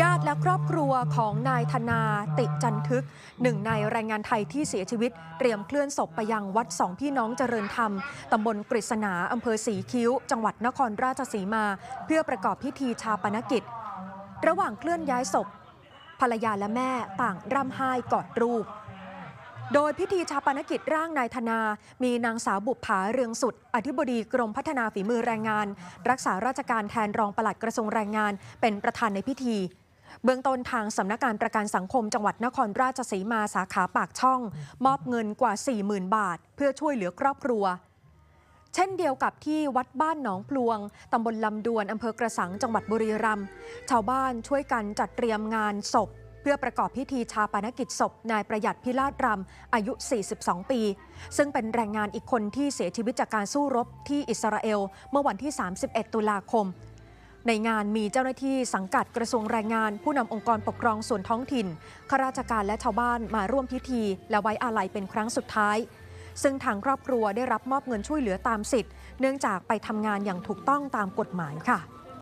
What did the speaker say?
ญาติและครอบครัวของนายธนาติจันทึกหนึ่งในแรงงานไทยที่เสียชีวิต เตรียมเคลื่อนศพไปยังวัดสองพี่น้องเจริญธรรม ตำบลกฤษณาอำเภอสีคิ้ว จังหวัดนครราชสีมา เพื่อประกอบพิธีชาปนกิจ ระหว่างเคลื่อนย้ายศพ ภรรยาและแม่ต่างร่ำไห้กอดรูป โดยพิธีชาปนกิจร่างนายธนา มีนางสาวบุปผาเรืองสุด อธิบดีกรมพัฒนาฝีมือแรงงาน รักษาราชการแทนรองปลัดกระทรวงแรงงาน เป็นประธานในพิธี เบื้องต้นทางสำนักงานประกันสังคมจังหวัดนครราชสีมาสาขาปากช่อง มอบเงินกว่า 40,000 บาท เพื่อช่วยเหลือครอบครัว เช่นเดียวกับที่วัดบ้านหนองพลวงตำบลลำดวนอำเภอกระสังจังหวัดบุรีรัมย์ชาวบ้านช่วยกันจัดเตรียมงานศพ พื่อประกอบพิธีชาปนกิจศพนายประหยัดพิราชรำอายุ 42 ปี ซึ่งเป็นแรงงานอีกคนที่เสียชีวิตจากการสู้รบที่อิสราเอล เมื่อวันที่ 31 ตุลาคม ในงานมีเจ้าหน้าที่สังกัดกระทรวงแรงงาน ผู้นำองค์กรปกครองส่วนท้องถิ่นข้าราชการและชาวบ้านมาร่วมพิธี และไว้อาลัยเป็นครั้งสุดท้ายซึ่งทางครอบครัวได้รับมอบเงินช่วยเหลือตามสิทธิ์ เนื่องจากไปทำงานอย่างถูกต้องตามกฎหมายค่ะ